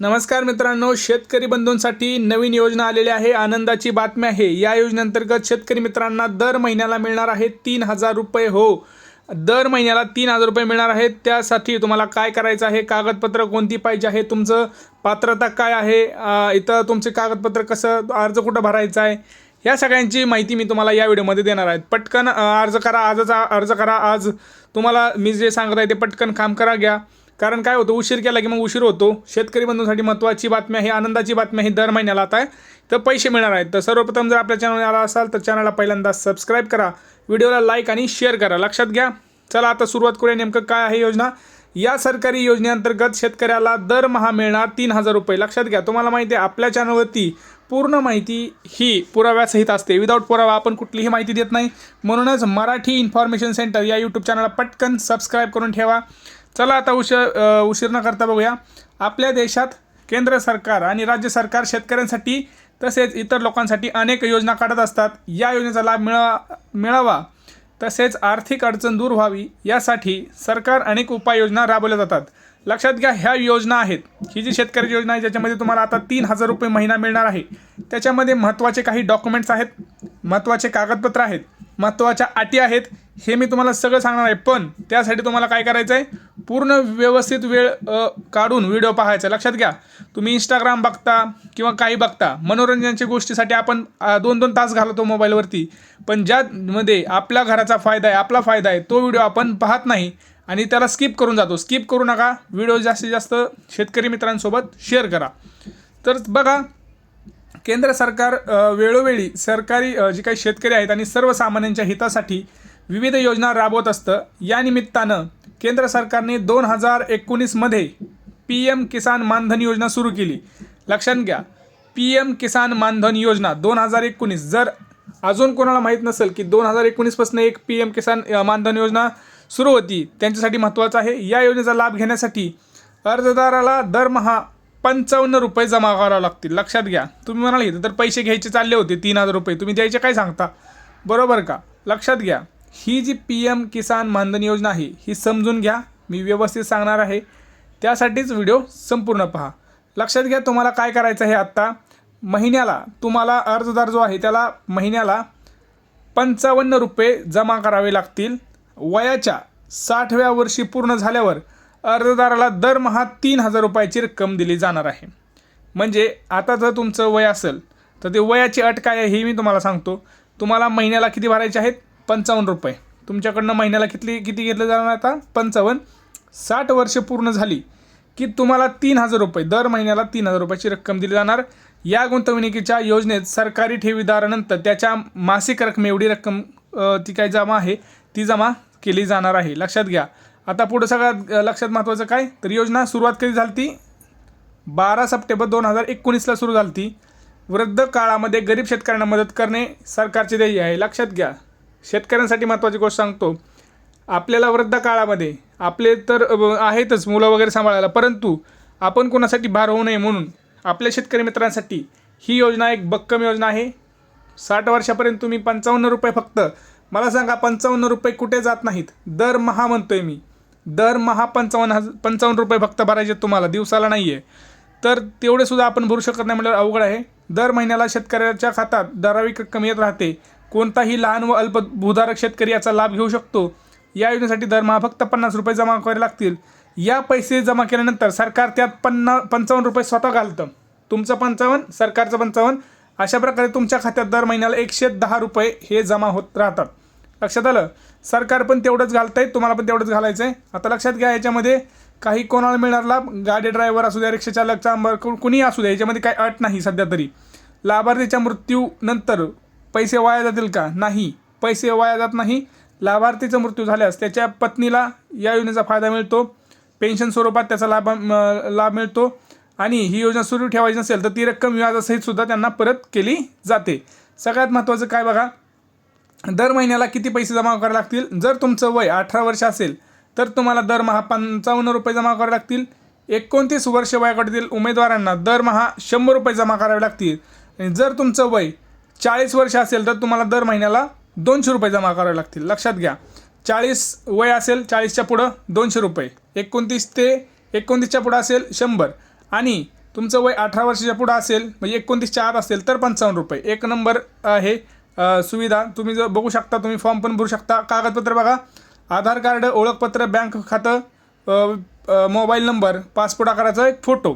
नमस्कार मित्रांनो शेतकरी बंधूंसाठी नवीन योजना आलेली आहे. आनंदाची बातमी आहे. या योजनेअंतर्गत शेतकरी मित्रांना दर महिन्याला मिळणार आहे तीन हजार रुपये. हो दर महिन्याला तीन हजार रुपये मिळणार आहेत. त्यासाठी तुम्हाला काय करायचं आहे? कागदपत्र कोणती पाहिजे आहे? तुमचं पात्रता काय आहे? इथं तुमचे कागदपत्र कसं अर्ज कुठं भरायचा आहे? या सगळ्यांची माहिती मी तुम्हाला या व्हिडिओमध्ये देणार आहे. पटकन अर्ज करा. आजच अर्ज करा. आज तुम्हाला मी जे सांगत आहे ते पटकन काम करा घ्या. कारण काय होतं उशीर केला की मग उशीर होतो. शेतकरी बंधूंसाठी महत्त्वाची बातमी आहे आनंदाची बातमी आहे दर महिन्याला आता आहे. तर पैसे मिळणार आहेत. तर सर्वप्रथम जर आपल्या चॅनल आला असाल तर चॅनलला पहिल्यांदा सबस्क्राईब करा. व्हिडिओला लाईक आणि शेअर करा. लक्षात घ्या. चला आता सुरुवात करूया. नेमकं काय आहे योजना? या सरकारी योजनेअंतर्गत शेतकऱ्याला दरमहा मिळणार तीन हजार रुपये. लक्षात घ्या तुम्हाला माहिती आहे आपल्या चॅनलवरती पूर्ण माहिती ही पुराव्यासहित असते. विदाऊट पुरावा आपण कुठलीही माहिती देत नाही. म्हणूनच मराठी इन्फॉर्मेशन सेंटर या यूट्यूब चॅनलला पटकन सबस्क्राईब करून ठेवा. चला आता उश उशीर न करता बघूया. आपल्या देशात केंद्र सरकार आणि राज्य सरकार शेतकऱ्यांसाठी तसेच इतर लोकांसाठी अनेक योजना काढत असतात. या योजनेचा लाभ मिळा मिळावा. तसेच आर्थिक अडचण दूर व्हावी यासाठी सरकार अनेक उपाययोजना राबवल्या जातात. लक्षात घ्या ह्या योजना आहेत. ही जी शेतकरी योजना आहे ज्याच्यामध्ये तुम्हाला आता तीन हजार रुपये महिना मिळणार आहे. त्याच्यामध्ये महत्त्वाचे काही डॉक्युमेंट्स आहेत महत्त्वाचे कागदपत्र आहेत महत्त्वाच्या अटी आहेत हे मी तुम्हाला सगळं सांगणार आहे. पण त्यासाठी तुम्हाला काय करायचं आहे पूर्ण व्यवस्थित वेळ काढून व्हिडिओ पाहायचा. लक्षात घ्या. तुम्ही इंस्टाग्राम बघता किंवा काही बघता मनोरंजनाच्या गोष्टीसाठी आपण दोन दोन तास घालवतो मोबाईलवरती. पण ज्यामध्ये आपल्या घराचा फायदा आहे आपला फायदा आहे तो व्हिडिओ आपण पाहत नाही आणि त्याला स्किप करून जातो. स्किप करू नका. व्हिडिओ जास्तीत जास्त शेतकरी मित्रांसोबत शेअर करा. तर बघा केंद्र सरकार वेळोवेळी सरकारी जे काही शेतकरी आहेत आणि सर्वसामान्यांच्या हितासाठी विविध योजना राबवत असतं. या निमित्तानं केंद्र सरकारने दोन हजार एकोणीसमध्ये पी एम किसान मानधन योजना सुरू केली. लक्षात घ्या पी एम किसान मानधन योजना दोन हजार एकोणीस जर अजून कोणाला माहीत नसेल की दोन हजार एकोणीसपासून एक पी एम किसान मानधन योजना सुरू होती त्यांच्यासाठी महत्त्वाचं आहे. या योजनेचा लाभ घेण्यासाठी अर्जदाराला दरमहा पंचावन्न रुपये जमा करावे लागतील. लक्षात घ्या तुम्ही म्हणाल इथं तर पैसे घ्यायचे चालले होते तीन हजार रुपये. तुम्ही द्यायचे काय सांगता? बरोबर का? लक्षात घ्या. ही जी पी एम किसान मानधन योजना आहे ही समजून घ्या. मी व्यवस्थित सांगणार आहे. त्यासाठीच व्हिडिओ संपूर्ण पहा. लक्षात घ्या तुम्हाला काय करायचं आहे आत्ता. महिन्याला तुम्हाला अर्जदार जो आहे त्याला महिन्याला पंचावन्न रुपये जमा करावे लागतील. वयाच्या साठव्या वर्षी पूर्ण झाल्यावर अर्जदाराला दरमहा तीन हजार रुपयाची रक्कम दिली जाणार आहे. म्हणजे आता जर तुमचं वय असेल तर ते वयाची अट काय आहे हे मी तुम्हाला सांगतो. तुम्हाला महिन्याला किती भरायचे आहेत? पंचावन्न रुपये. तुमच्याकडनं महिन्याला किती किती घेतलं जाणार आता? पंचावन्न. साठ वर्ष पूर्ण झाली की तुम्हाला तीन हजार रुपये. दर महिन्याला तीन हजार रुपयाची रक्कम दिली जाणार. या गुंतवणुकीच्या योजनेत सरकारी ठेवीदारानंतर त्याच्या मासिक रक्कम एवढी रक्कम ती काय जमा आहे? ती जमा केली जाणार आहे. लक्षात घ्या. आता पुढं सगळ्यात लक्षात महत्त्वाचं काय? तर योजना सुरुवात कधी झाली ती बारा सप्टेंबर दोन हजार एकोणीसला सुरू झाली ती वृद्ध काळामध्ये गरीब शेतकऱ्यांना मदत करणे सरकारचे ध्येय आहे. लक्षात घ्या. शेतकऱ्यांसाठी महत्त्वाची गोष्ट सांगतो. आपल्याला वृद्ध काळामध्ये आपले तर आहेतच मुलं वगैरे सांभाळायला परंतु आपण कोणासाठी भार होऊ नये म्हणून आपल्या शेतकरी मित्रांसाठी ही योजना एक बक्कम योजना आहे. साठ वर्षापर्यंत तुम्ही पंचावन्न रुपये फक्त मला सांगा पंचावन्न रुपये कुठे जात नाहीत? दरमहा म्हणतोय मी. दरमहा पंचावन्न हज पंचावन्न रुपये फक्त भरायचे आहेत तुम्हाला दिवसाला नाही आहे तर तेवढेसुद्धा आपण भरू शकत नाही म्हटल्यावर अवघड आहे. दर महिन्याला शेतकऱ्याच्या खात्यात दरावी रक्कम येत राहते. कोणताही लहान व अल्प भूधारक शेतकरी याचा लाभ घेऊ शकतो. या योजनेसाठी दरमहा फक्त पन्नास रुपये जमा करावे लागतील. या पैसे जमा केल्यानंतर सरकार त्यात पन्ना पंचावन्न रुपये स्वतः घालतं. तुमचं पंचावन्न सरकारचं पंचावन्न अशा प्रकारे तुमच्या खात्यात दर महिन्याला एकशे दहा रुपये हे जमा होत राहतात. लक्षात आलं? सरकार पण तेवढंच घालतंय तुम्हाला पण तेवढंच घालायचं आहे आता लक्षात घ्या याच्यामध्ये काही कोणाला मिळणार लाभ? गाडी ड्रायव्हर असू द्या रिक्षा चालक चांबर कुणीही असू द्या याच्यामध्ये काही अट नाही सध्या तरी. लाभार्थीच्या मृत्यूनंतर पैसे वाया जातील का? नाही. पैसे वाया जात नाही. लाभार्थीचा मृत्यू झाल्यास त्याच्या पत्नीला या योजनेचा फायदा मिळतो. पेन्शन स्वरूपात त्याचा लाभ लाभ मिळतो. आणि ही योजना सुरू ठेवायची नसेल तर ती रक्कम व्याजासहित सुद्धा त्यांना परत केली जाते. सगळ्यात महत्त्वाचं काय बघा? दर महिन्याला किती पैसे जमा करावे लागतील? जर तुमचं वय अठरा वर्ष असेल तर तुम्हाला दरमहा पंचावन्न रुपये जमा करावे लागतील. एकोणतीस वर्ष वयाकडील उमेदवारांना दरमहा शंभर रुपये जमा करावे लागतील. जर तुमचं वय चाळीस वर्ष असेल तर तुम्हाला दर महिन्याला दोनशे रुपये जमा करावे लागतील. लक्षात घ्या. चाळीस वय असेल चाळीसच्या पुढं दोनशे रुपये. एकोणतीस ते एकोणतीसच्या पुढं असेल शंभर. आणि तुमचं वय अठरा वर्षाच्या पुढं असेल म्हणजे एकोणतीसच्या आत असेल तर पंचावन्न रुपये. एक नंबर आहे सुविधा. तुम्ही जर बघू शकता तुम्ही फॉर्म पण भरू शकता. कागदपत्र बघा. आधार कार्ड ओळखपत्र बँक खातं मोबाईल नंबर पासपोर्ट आकाराचा एक फोटो.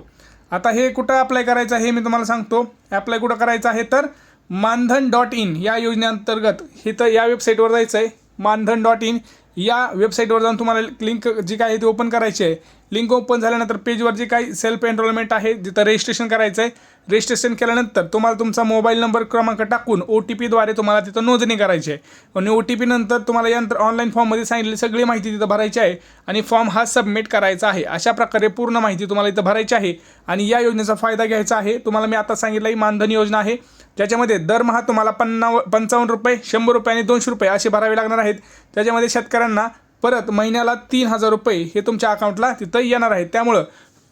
आता हे कुठं अप्लाय करायचं आहे हे मी तुम्हाला सांगतो. अप्लाय कुठं करायचं आहे तर मानधन डॉट इन या योजनेअंतर्गत इथं या वेबसाईटवर जायचं आहे मानधन डॉट इन या वेबसाईटवर जाऊन तुम्हाला लिंक जी काय आहे ती ओपन करायची आहे. लिंक ओपन झाल्यानंतर पेजवर जे काही सेल्फ एनरोलमेंट आहे जिथं रजिस्ट्रेशन करायचं आहे रजिस्ट्रेशन केल्यानंतर तुम्हाला तुमचा मोबाईल नंबर क्रमांक टाकून ओ टी पीद्वारे तुम्हाला तिथं नोंदणी करायची आहे. आणि ओ टी पी नंतर तुम्हाला यानंतर ऑनलाईन फॉर्ममध्ये सांगितलेली सगळी माहिती तिथं भरायची आहे आणि फॉर्म हा सबमिट करायचा आहे. अशा प्रकारे पूर्ण माहिती तुम्हाला इथं भरायची आहे आणि या योजनेचा फायदा घ्यायचा आहे. तुम्हाला मी आता सांगितलं ही मानधन योजना आहे. त्याच्यामध्ये दरमहा तुम्हाला पन्नाव पंचावन्न रुपये शंभर रुपये आणि दोनशे रुपये असे भरावे लागणार आहेत. त्याच्यामध्ये शेतकऱ्यांना परत महिन्याला तीन हजार रुपये हे तुमच्या अकाउंटला तिथं येणार आहे त्यामुळं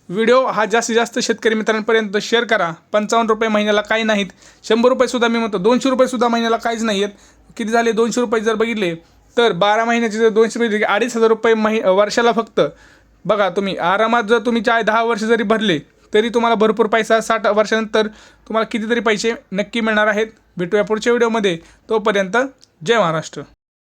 व्हिडिओ हा जास्तीत जास्त शेतकरी मित्रांपर्यंत शेअर करा. पंचावन्न रुपये महिन्याला काही नाहीत. शंभर रुपयेसुद्धा मी म्हणतो दोनशे रुपयेसुद्धा महिन्याला काहीच नाही आहेत. किती झाले? दोनशे रुपये जर बघितले तर बारा महिन्याचे जर दोनशे रुपये अडीच हजार रुपये महि वर्षाला फक्त. बघा तुम्ही आरामात जर तुम्ही चार दहा वर्ष जरी भरले तरी तुम्हाला भरपूर पैसा साठ वर्षानंतर तुम्हाला कितीतरी पैसे नक्की मिळणार आहेत. भेटूया पुढच्या व्हिडिओमध्ये. तोपर्यंत जय महाराष्ट्र.